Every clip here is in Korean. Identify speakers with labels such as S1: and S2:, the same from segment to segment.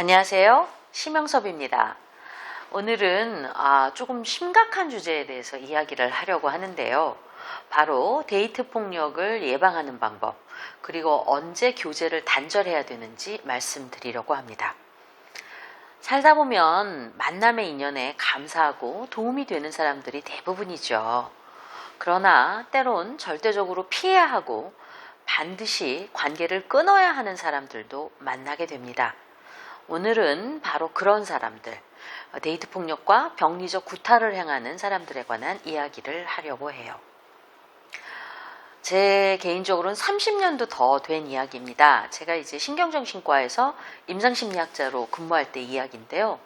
S1: 안녕하세요. 심영섭입니다. 오늘은 아, 조금 심각한 주제에 대해서 이야기를 하려고 하는데요. 바로 데이트 폭력을 예방하는 방법, 그리고 언제 교제를 단절해야 되는지 말씀드리려고 합니다. 살다 보면 만남의 인연에 감사하고 도움이 되는 사람들이 대부분이죠. 그러나 때론 절대적으로 피해야 하고 반드시 관계를 끊어야 하는 사람들도 만나게 됩니다. 오늘은 바로 그런 사람들, 데이트 폭력과 병리적 구타를 행하는 사람들에 관한 이야기를 하려고 해요. 제 개인적으로는 30년도 더 된 이야기입니다. 제가 이제 신경정신과에서 임상심리학자로 근무할 때 이야기인데요.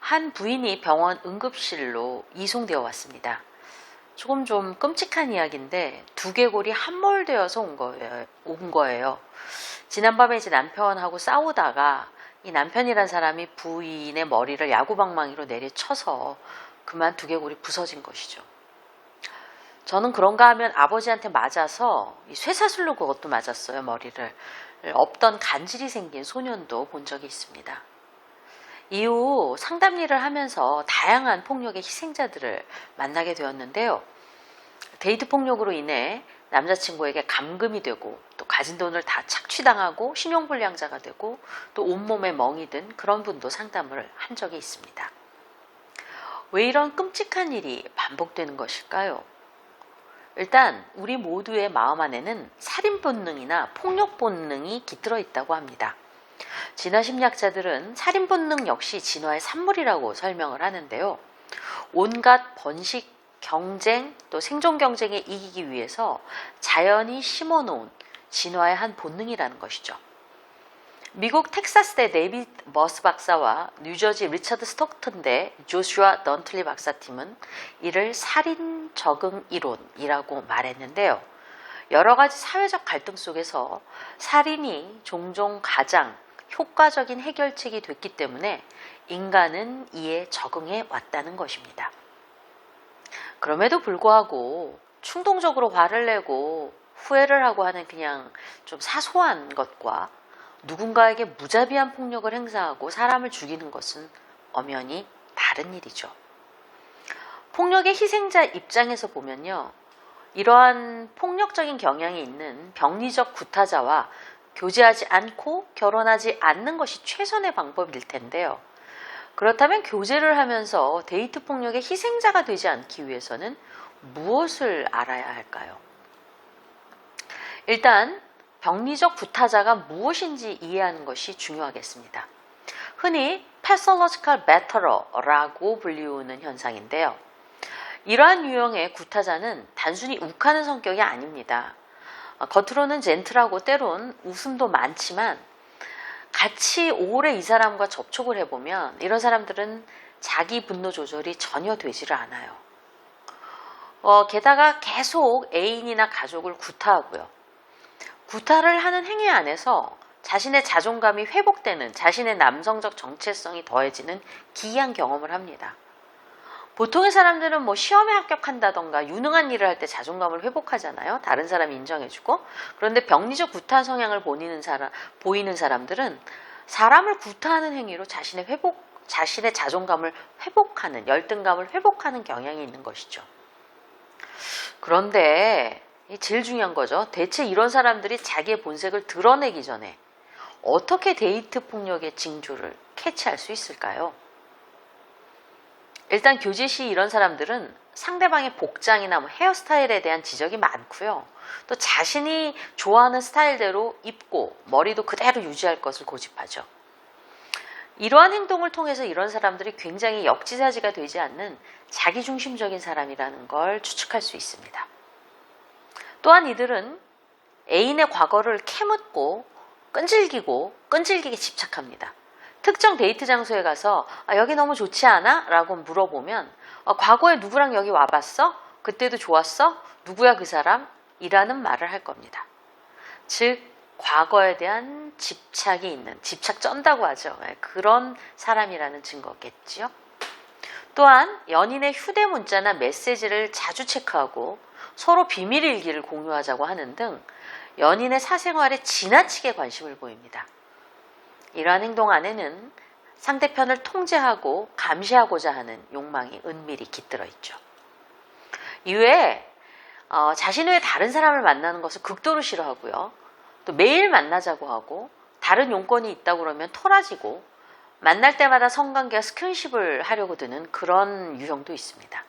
S1: 한 부인이 병원 응급실로 이송되어 왔습니다. 조금 좀 끔찍한 이야기인데 두개골이 함몰되어서 온 거예요. 온 거예요. 지난밤에 이제 남편하고 싸우다가 이 남편이란 사람이 부인의 머리를 야구방망이로 내리쳐서 그만 두개골이 부서진 것이죠. 저는 그런가 하면 아버지한테 맞아서 쇠사슬로 그것도 맞았어요, 머리를. 없던 간질이 생긴 소년도 본 적이 있습니다. 이후 상담 일을 하면서 다양한 폭력의 희생자들을 만나게 되었는데요. 데이트 폭력으로 인해 남자친구에게 감금이 되고 또 가진 돈을 다 착취당하고 신용불량자가 되고 또 온몸에 멍이 든 그런 분도 상담을 한 적이 있습니다. 왜 이런 끔찍한 일이 반복되는 것일까요? 일단 우리 모두의 마음 안에는 살인 본능이나 폭력 본능이 깃들어 있다고 합니다. 진화 심리학자들은 살인 본능 역시 진화의 산물이라고 설명을 하는데요. 온갖 번식, 경쟁, 또 생존 경쟁에 이기기 위해서 자연이 심어놓은 진화의 한 본능이라는 것이죠. 미국 텍사스대 네이비 머스 박사와 뉴저지 리처드 스톡턴대 조슈아 넌틀리 박사팀은 이를 살인 적응 이론이라고 말했는데요. 여러 가지 사회적 갈등 속에서 살인이 종종 가장 효과적인 해결책이 됐기 때문에 인간은 이에 적응해 왔다는 것입니다. 그럼에도 불구하고 충동적으로 화를 내고 후회를 하고 하는 그냥 좀 사소한 것과 누군가에게 무자비한 폭력을 행사하고 사람을 죽이는 것은 엄연히 다른 일이죠. 폭력의 희생자 입장에서 보면요. 이러한 폭력적인 경향이 있는 병리적 구타자와 교제하지 않고 결혼하지 않는 것이 최선의 방법일 텐데요. 그렇다면 교제를 하면서 데이트 폭력의 희생자가 되지 않기 위해서는 무엇을 알아야 할까요? 일단 병리적 구타자가 무엇인지 이해하는 것이 중요하겠습니다. 흔히 pathological batterer라고 불리우는 현상인데요. 이러한 유형의 구타자는 단순히 욱하는 성격이 아닙니다. 겉으로는 젠틀하고 때론 웃음도 많지만 같이 오래 이 사람과 접촉을 해보면 이런 사람들은 자기 분노 조절이 전혀 되지를 않아요. 어, 게다가 계속 애인이나 가족을 구타하고요. 구타를 하는 행위 안에서 자신의 자존감이 회복되는 자신의 남성적 정체성이 더해지는 기이한 경험을 합니다. 보통의 사람들은 뭐 시험에 합격한다던가 유능한 일을 할 때 자존감을 회복하잖아요. 다른 사람이 인정해주고. 그런데 병리적 구타 성향을 보이는 사람, 보이는 사람들은 사람을 구타하는 행위로 자신의 회복, 자신의 자존감을 회복하는, 열등감을 회복하는 경향이 있는 것이죠. 그런데 제일 중요한 거죠. 대체 이런 사람들이 자기의 본색을 드러내기 전에 어떻게 데이트 폭력의 징조를 캐치할 수 있을까요? 일단 교제 시 이런 사람들은 상대방의 복장이나 뭐 헤어스타일에 대한 지적이 많고요. 또 자신이 좋아하는 스타일대로 입고 머리도 그대로 유지할 것을 고집하죠. 이러한 행동을 통해서 이런 사람들이 굉장히 역지사지가 되지 않는 자기중심적인 사람이라는 걸 추측할 수 있습니다. 또한 이들은 애인의 과거를 캐묻고 끈질기고 끈질기게 집착합니다. 특정 데이트 장소에 가서 아, 여기 너무 좋지 않아? 라고 물어보면 아, 과거에 누구랑 여기 와봤어? 그때도 좋았어? 누구야 그 사람? 이라는 말을 할 겁니다. 즉 과거에 대한 집착이 있는 집착 쩐다고 하죠. 네, 그런 사람이라는 증거겠지요. 또한 연인의 휴대 문자나 메시지를 자주 체크하고 서로 비밀 일기를 공유하자고 하는 등 연인의 사생활에 지나치게 관심을 보입니다. 이러한 행동 안에는 상대편을 통제하고 감시하고자 하는 욕망이 은밀히 깃들어 있죠. 이외에 어, 자신 외에 다른 사람을 만나는 것을 극도로 싫어하고요. 또 매일 만나자고 하고 다른 용건이 있다고 그러면 토라지고 만날 때마다 성관계와 스킨십을 하려고 드는 그런 유형도 있습니다.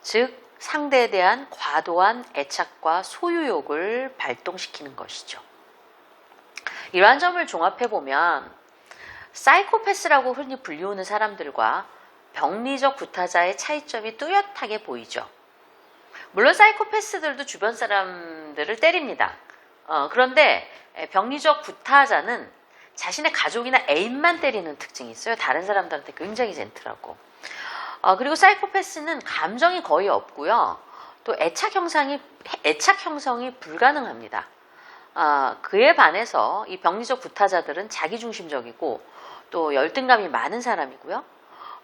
S1: 즉 상대에 대한 과도한 애착과 소유욕을 발동시키는 것이죠. 이러한 점을 종합해 보면 사이코패스라고 흔히 불리우는 사람들과 병리적 구타자의 차이점이 뚜렷하게 보이죠. 물론 사이코패스들도 주변 사람들을 때립니다. 어, 그런데 병리적 구타자는 자신의 가족이나 애인만 때리는 특징이 있어요. 다른 사람들한테 굉장히 젠틀하고. 어, 그리고 사이코패스는 감정이 거의 없고요. 또 애착 형상이 애착 형성이 불가능합니다. 아, 그에 반해서 이 병리적 구타자들은 자기중심적이고 또 열등감이 많은 사람이고요.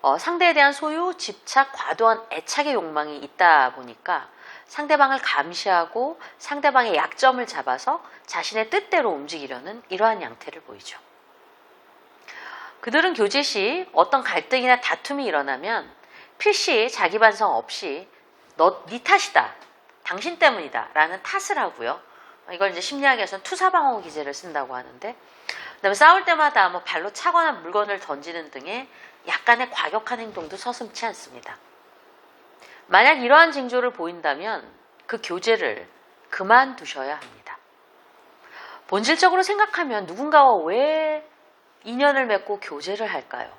S1: 어, 상대에 대한 소유, 집착, 과도한 애착의 욕망이 있다 보니까 상대방을 감시하고 상대방의 약점을 잡아서 자신의 뜻대로 움직이려는 이러한 양태를 보이죠. 그들은 교제 시 어떤 갈등이나 다툼이 일어나면 필시 자기 반성 없이 너, 네 탓이다. 당신 때문이다. 라는 탓을 하고요. 이걸 이제 심리학에서는 투사방어 기제를 쓴다고 하는데, 그 다음에 싸울 때마다 뭐 발로 차거나 물건을 던지는 등의 약간의 과격한 행동도 서슴치 않습니다. 만약 이러한 징조를 보인다면 그 교제를 그만두셔야 합니다. 본질적으로 생각하면 누군가와 왜 인연을 맺고 교제를 할까요?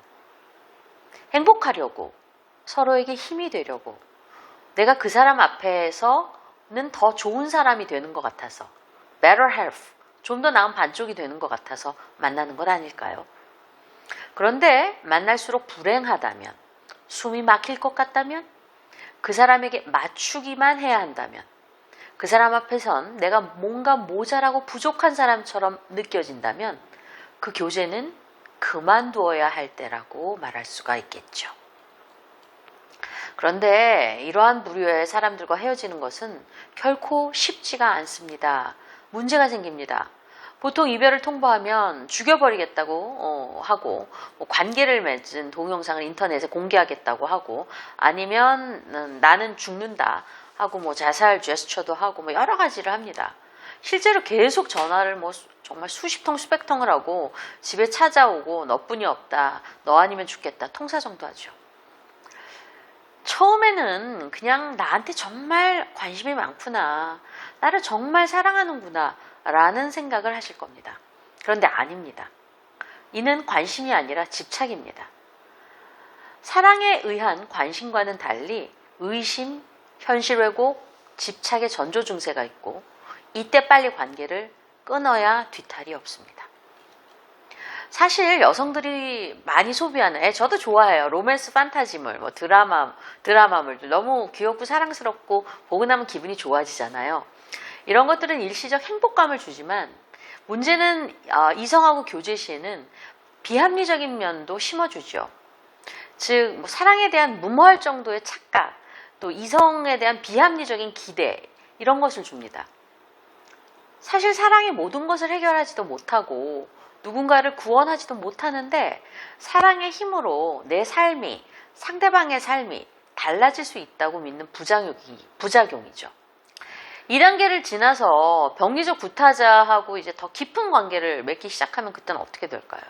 S1: 행복하려고, 서로에게 힘이 되려고, 내가 그 사람 앞에서는 더 좋은 사람이 되는 것 같아서, better half, 좀더 나은 반쪽이 되는 것 같아서 만나는 것 아닐까요? 그런데 만날수록 불행하다면, 숨이 막힐 것 같다면, 그 사람에게 맞추기만 해야 한다면, 그 사람 앞에선 내가 뭔가 모자라고 부족한 사람처럼 느껴진다면, 그 교제는 그만두어야 할 때라고 말할 수가 있겠죠. 그런데 이러한 부류의 사람들과 헤어지는 것은 결코 쉽지가 않습니다. 문제가 생깁니다. 보통 이별을 통보하면 죽여버리겠다고 어, 하고 뭐 관계를 맺은 동영상을 인터넷에 공개하겠다고 하고 아니면 음, 나는 죽는다 하고 뭐 자살 제스처도 하고 뭐 여러 가지를 합니다. 실제로 계속 전화를 뭐 정말 수십 통 수백 통을 하고 집에 찾아오고 너뿐이 없다 너 아니면 죽겠다 통사 정도 하죠. 처음에는 그냥 나한테 정말 관심이 많구나. 나를 정말 사랑하는구나. 라는 생각을 하실 겁니다. 그런데 아닙니다. 이는 관심이 아니라 집착입니다. 사랑에 의한 관심과는 달리 의심, 현실 왜곡, 집착의 전조 증세가 있고 이때 빨리 관계를 끊어야 뒤탈이 없습니다. 사실 여성들이 많이 소비하는, 예, 저도 좋아해요. 로맨스 판타지물, 뭐 드라마, 드라마물들 너무 귀엽고 사랑스럽고 보고 나면 기분이 좋아지잖아요. 이런 것들은 일시적 행복감을 주지만 문제는 어, 이성하고 교제 시에는 비합리적인 면도 심어주죠. 즉, 뭐 사랑에 대한 무모할 정도의 착각, 또 이성에 대한 비합리적인 기대, 이런 것을 줍니다. 사실 사랑이 모든 것을 해결하지도 못하고 누군가를 구원하지도 못하는데 사랑의 힘으로 내 삶이 상대방의 삶이 달라질 수 있다고 믿는 부작용이, 부작용이죠. 2단계를 지나서 병리적 구타자하고 이제 더 깊은 관계를 맺기 시작하면 그때는 어떻게 될까요?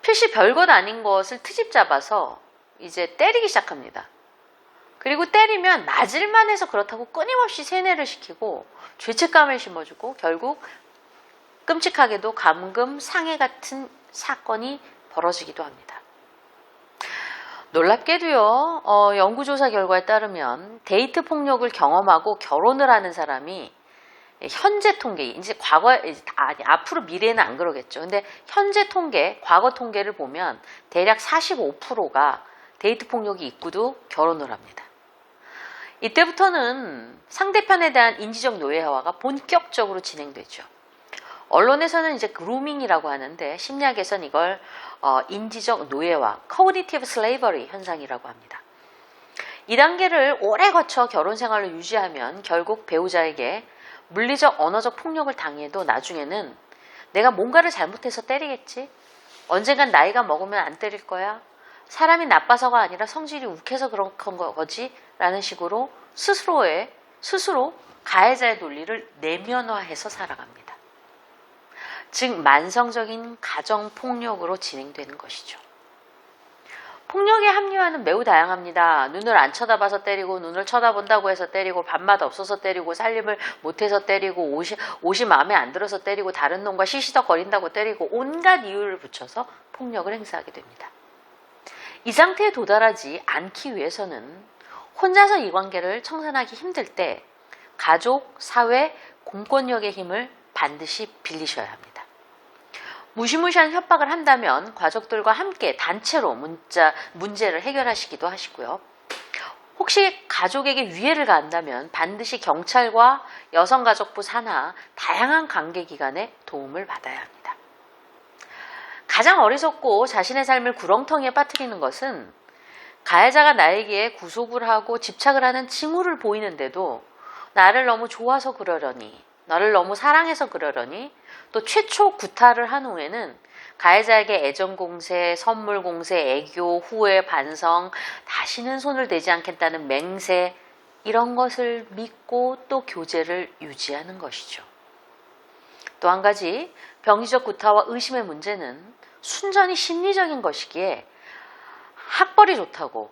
S1: 필시 별것 아닌 것을 트집 잡아서 이제 때리기 시작합니다. 그리고 때리면 맞을만 해서 그렇다고 끊임없이 세뇌를 시키고 죄책감을 심어주고 결국 끔찍하게도 감금 상해 같은 사건이 벌어지기도 합니다. 놀랍게도요, 어, 연구조사 결과에 따르면 데이트 폭력을 경험하고 결혼을 하는 사람이 현재 통계, 이제 과거, 아니, 앞으로 미래는 안 그러겠죠. 근데 현재 통계, 과거 통계를 보면 대략 45%가 데이트 폭력이 있고도 결혼을 합니다. 이때부터는 상대편에 대한 인지적 노예화가 본격적으로 진행되죠. 언론에서는 이제 그루밍이라고 하는데 심리학에서는 이걸 어, 인지적 노예화, cognitive slavery 현상이라고 합니다. 이 단계를 오래 거쳐 결혼 생활을 유지하면 결국 배우자에게 물리적 언어적 폭력을 당해도 나중에는 내가 뭔가를 잘못해서 때리겠지? 언젠간 나이가 먹으면 안 때릴 거야? 사람이 나빠서가 아니라 성질이 욱해서 그런 거지? 라는 식으로 스스로의, 스스로 가해자의 논리를 내면화해서 살아갑니다. 즉, 만성적인 가정 폭력으로 진행되는 것이죠. 폭력의 합리화는 매우 다양합니다. 눈을 안 쳐다봐서 때리고, 눈을 쳐다본다고 해서 때리고, 밥맛 없어서 때리고, 살림을 못해서 때리고, 옷이, 옷이 마음에 안 들어서 때리고, 다른 놈과 시시덕거린다고 때리고, 온갖 이유를 붙여서 폭력을 행사하게 됩니다. 이 상태에 도달하지 않기 위해서는 혼자서 이 관계를 청산하기 힘들 때 가족, 사회, 공권력의 힘을 반드시 빌리셔야 합니다. 무시무시한 협박을 한다면 가족들과 함께 단체로 문자, 문제를 해결하시기도 하시고요. 혹시 가족에게 위해를 가한다면 반드시 경찰과 여성가족부 산하 다양한 관계기관의 도움을 받아야 합니다. 가장 어리석고 자신의 삶을 구렁텅이에 빠뜨리는 것은 가해자가 나에게 구속을 하고 집착을 하는 징후를 보이는데도 나를 너무 좋아서 그러려니, 나를 너무 사랑해서 그러려니 또 최초 구타를 한 후에는 가해자에게 애정 공세, 선물 공세, 애교, 후회, 반성, 다시는 손을 대지 않겠다는 맹세, 이런 것을 믿고 또 교제를 유지하는 것이죠. 또 한 가지 병리적 구타와 의심의 문제는 순전히 심리적인 것이기에 학벌이 좋다고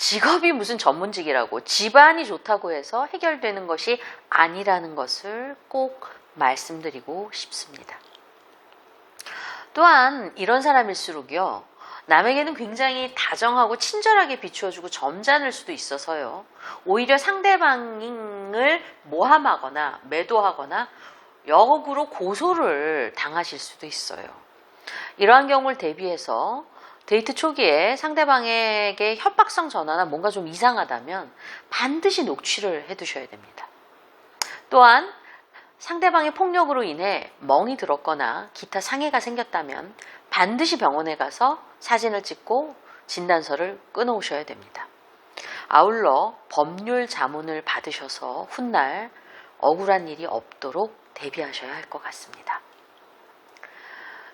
S1: 직업이 무슨 전문직이라고 집안이 좋다고 해서 해결되는 것이 아니라는 것을 꼭 말씀드리고 싶습니다. 또한 이런 사람일수록요, 남에게는 굉장히 다정하고 친절하게 비추어주고 점잖을 수도 있어서요, 오히려 상대방을 모함하거나 매도하거나 역으로 고소를 당하실 수도 있어요. 이러한 경우를 대비해서 데이트 초기에 상대방에게 협박성 전화나 뭔가 좀 이상하다면 반드시 녹취를 해두셔야 됩니다. 또한 상대방의 폭력으로 인해 멍이 들었거나 기타 상해가 생겼다면 반드시 병원에 가서 사진을 찍고 진단서를 끊어오셔야 됩니다. 아울러 법률 자문을 받으셔서 훗날 억울한 일이 없도록 대비하셔야 할 것 같습니다.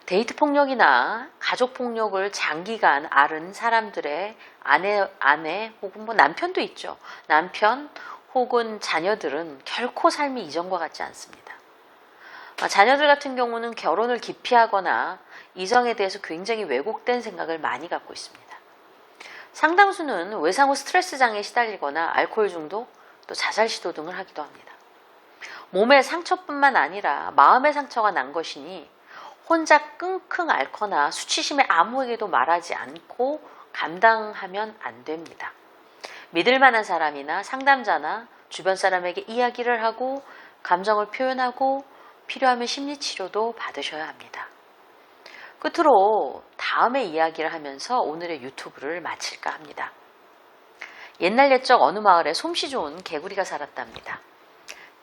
S1: 데이트 폭력이나 가족 폭력을 장기간 앓은 사람들의 아내, 아내 혹은 뭐 남편도 있죠. 남편 혹은 자녀들은 결코 삶이 이전과 같지 않습니다. 아, 자녀들 같은 경우는 결혼을 기피하거나 이성에 대해서 굉장히 왜곡된 생각을 많이 갖고 있습니다. 상당수는 외상 후 스트레스 장애에 시달리거나 알코올 중독, 또 자살 시도 등을 하기도 합니다. 몸의 상처뿐만 아니라 마음의 상처가 난 것이니 혼자 끙끙 앓거나 수치심에 아무에게도 말하지 않고 감당하면 안 됩니다. 믿을 만한 사람이나 상담자나 주변 사람에게 이야기를 하고 감정을 표현하고 필요하면 심리 치료도 받으셔야 합니다. 끝으로 다음에 이야기를 하면서 오늘의 유튜브를 마칠까 합니다. 옛날 옛적 어느 마을에 솜씨 좋은 개구리가 살았답니다.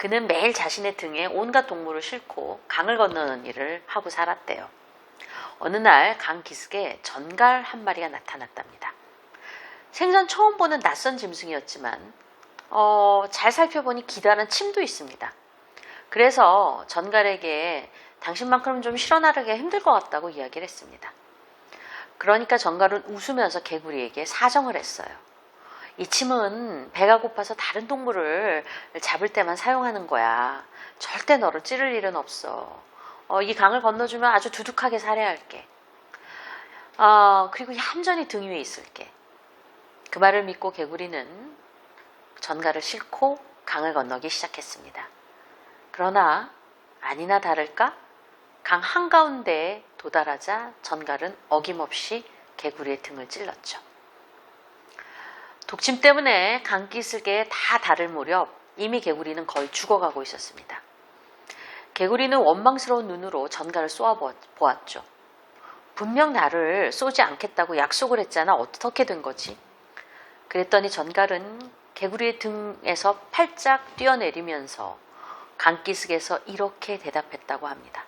S1: 그는 매일 자신의 등에 온갖 동물을 싣고 강을 건너는 일을 하고 살았대요. 어느 날 강 기슭에 전갈 한 마리가 나타났답니다. 생전 처음 보는 낯선 짐승이었지만 어, 잘 살펴보니 기다란 침도 있습니다. 그래서 전갈에게 당신만큼 좀 실어나르기가 힘들 것 같다고 이야기를 했습니다. 그러니까 전갈은 웃으면서 개구리에게 사정을 했어요. 이 침은 배가 고파서 다른 동물을 잡을 때만 사용하는 거야. 절대 너를 찌를 일은 없어. 어, 이 강을 건너주면 아주 두둑하게 살해할게. 어, 그리고 얌전히 등 위에 있을게. 그 말을 믿고 개구리는 전갈을 싣고 강을 건너기 시작했습니다. 그러나 아니나 다를까 강 한가운데에 도달하자 전갈은 어김없이 개구리의 등을 찔렀죠. 독침 때문에 강기슭에 다 닳을 무렵 이미 개구리는 거의 죽어가고 있었습니다. 개구리는 원망스러운 눈으로 전갈을 쏘아 보았죠. 분명 나를 쏘지 않겠다고 약속을 했잖아. 어떻게 된 거지? 그랬더니 전갈은 개구리의 등에서 팔짝 뛰어내리면서 강기슭에서 이렇게 대답했다고 합니다.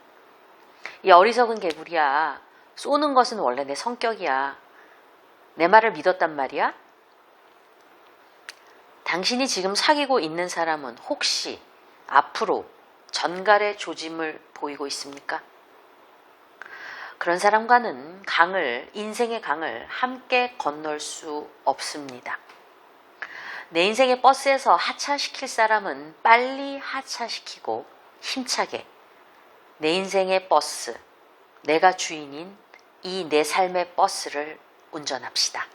S1: 이 어리석은 개구리야. 쏘는 것은 원래 내 성격이야. 내 말을 믿었단 말이야? 당신이 지금 사귀고 있는 사람은 혹시 앞으로 전갈의 조짐을 보이고 있습니까? 그런 사람과는 강을, 인생의 강을 함께 건널 수 없습니다. 내 인생의 버스에서 하차시킬 사람은 빨리 하차시키고 힘차게 내 인생의 버스, 내가 주인인 이 내 삶의 버스를 운전합시다.